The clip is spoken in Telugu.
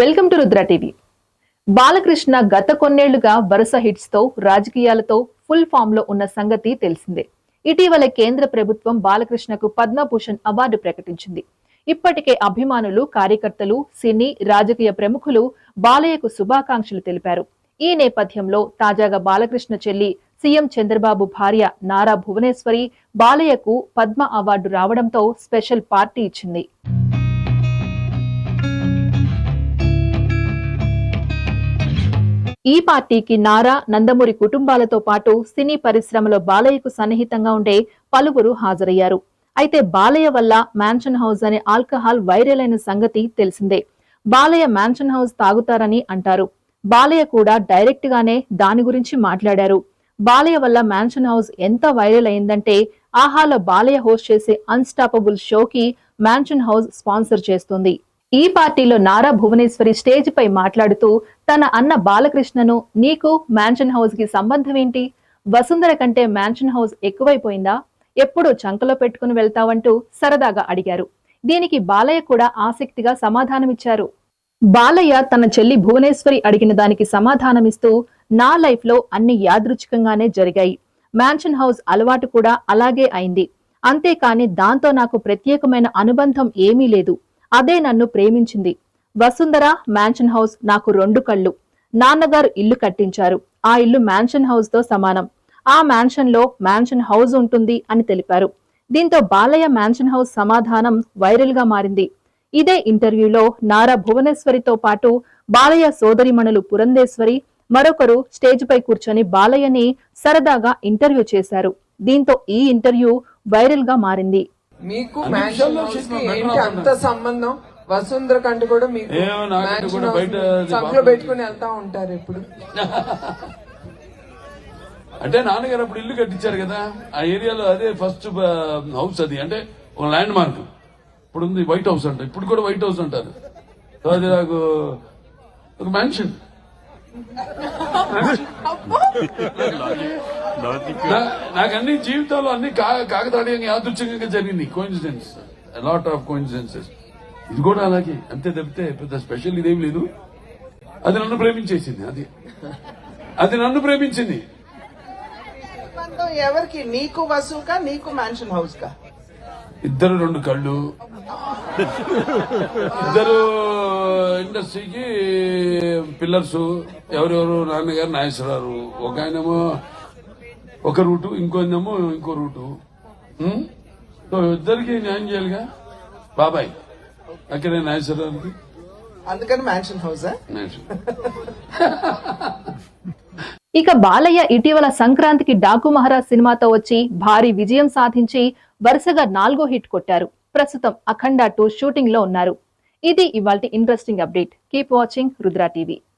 Welcome to Rudra TV. Balakrishna గత కొన్నేళ్ళుగా వరుస హిట్స్తో రాజకీయాలతో ఫుల్ ఫామ్లో ఉన్న సంగతి తెలిసిందే. ఇటీవల కేంద్ర ప్రభుత్వం బాలకృష్ణకు పద్మభూషణ్ అవార్డు ప్రకటించింది. ఇప్పటికే అభిమానులు కార్యకర్తలు సినీ రాజకీయ ప్రముఖులు బాలయ్యకు శుభాకాంక్షలు తెలిపారు. ఈ నేపథ్యంలో తాజాగా బాలకృష్ణ చెల్లి సీఎం చంద్రబాబు భార్య నారా భువనేశ్వరి బాలయ్యకు పద్మ అవార్డు రావడంతో స్పెషల్ పార్టీ ఇచ్చింది. ఈ పార్టీకి నారా నందమూరి కుటుంబాలతో పాటు సినీ పరిశ్రమలో బాలయ్యకు సన్నిహితంగా ఉండే పలువురు హాజరయ్యారు. అయితే బాలయ్య వల్ల మ్యాన్షన్ హౌస్ అనే ఆల్కహాల్ వైరల్ అయిన సంగతి తెలిసిందే. బాలయ్య మ్యాన్షన్ హౌస్ తాగుతారని అంటారు. బాలయ్య కూడా డైరెక్ట్ గానే దాని గురించి మాట్లాడారు. బాలయ్య వల్ల మ్యాన్షన్ హౌస్ ఎంత వైరల్ అయిందంటే ఆహాలో బాలయ్య హోస్ట్ చేసే అన్స్టాపబుల్ షోకి మ్యాన్షన్ హౌస్ స్పాన్సర్ చేస్తుంది. ఈ పార్టీలో నారా భువనేశ్వరి స్టేజ్ పై మాట్లాడుతూ తన అన్న బాలకృష్ణను నీకు మ్యాన్షన్ హౌస్కి సంబంధం ఏంటి? వసుంధర కంటే మ్యాన్షన్ హౌస్ ఎక్కువైపోయిందా? ఎప్పుడు చంకలో పెట్టుకుని వెళ్తావంటూ సరదాగా అడిగారు. దీనికి బాలయ్య కూడా ఆసక్తిగా సమాధానమిచ్చారు. బాలయ్య తన చెల్లి భువనేశ్వరి అడిగిన దానికి సమాధానమిస్తూ నా లైఫ్లో అన్ని యాదృచ్ఛికంగానే జరిగాయి. మ్యాన్షన్ హౌస్ అలవాటు కూడా అలాగే అయింది. అంతేకాని దాంతో నాకు ప్రత్యేకమైన అనుబంధం ఏమీ లేదు. అదే నన్ను ప్రేమించింది. వసుంధర మ్యాన్షన్ హౌస్ నాకు రెండు కళ్ళు. నాన్నగారు ఇల్లు కట్టించారు. ఆ ఇల్లు మ్యాన్షన్ హౌస్తో సమానం. ఆ మ్యాన్షన్లో మ్యాన్షన్ హౌస్ ఉంటుంది అని తెలిపారు. దీంతో బాలయ్య మ్యాన్షన్ హౌస్ సమాధానం వైరల్గా మారింది. ఇదే ఇంటర్వ్యూలో నారా భువనేశ్వరితో పాటు బాలయ్య సోదరిమణులు పురంధేశ్వరి మరొకరు స్టేజ్ పై కూర్చొని బాలయ్యని సరదాగా ఇంటర్వ్యూ చేశారు. దీంతో ఈ ఇంటర్వ్యూ వైరల్గా మారింది. మీకు మ్యాన్షన్ హౌస్కి ఏంటి అంత సంబంధం? వసుంధర కంటే కూడా మీకు మ్యాన్షన్ సంఖ్యలో. పెట్టుకుని వెళ్తా ఉంటారు ఇప్పుడు. అంటే నాన్నగారు అప్పుడు ఇల్లు కట్టించారు కదా ఆ ఏరియాలో అదే ఫస్ట్ హౌస్ అది అంటే ఒక ల్యాండ్ మార్క్ ఇప్పుడు ఉంది వైట్ హౌస్ అంట ఇప్పుడు కూడా వైట్ హౌస్ అంటారు. అది నాకు ఒక మ్యాన్షన్ నాకు అన్ని జీవితంలో అన్ని కా- కాకతాళీయంగా యాదృచ్ఛికంగా జరిగింది కోయిన్సిడెన్స్ లాట్ ఆఫ్ కోయిన్సిడెన్సెస్ ఇది కూడా అలాగే. అంతే తప్పితే పెద్ద స్పెషల్ ఇదేం లేదు. అది నన్ను ప్రేమించేసింది. అది అది నన్ను ప్రేమించింది. ఎవరికి? నీకు వసుకా నీకు మ్యాన్షన్ హౌస్ కా? ఇద్దరు రెండు కళ్ళు. ఇద్దరు ఇండస్ట్రీకి పిల్లర్స్. ఎవరెవరు? నాన్నగారు నాగేశ్వరరావు ఒక ఆయనేమో ఒక రూటు ఇంకోనేమో ఇంకో రూటు? సో ఇద్దరికి న్యాయం చేయాలిగా? బాబాయ్ అక్కడే నాగేశ్వరరావుకి అందుకని మ్యాన్షన్. హౌస్ ఇక బాలయ్య ఇటీవల సంక్రాంతికి డాకు మహారాజ్ సినిమాతో వచ్చి భారీ విజయం సాధించి వరుసగా నాలుగో హిట్ కొట్టారు. ప్రస్తుతం అఖండ టూ షూటింగ్లో ఉన్నారు. ఇది ఇవాల్టి interesting update keep watching Rudra TV.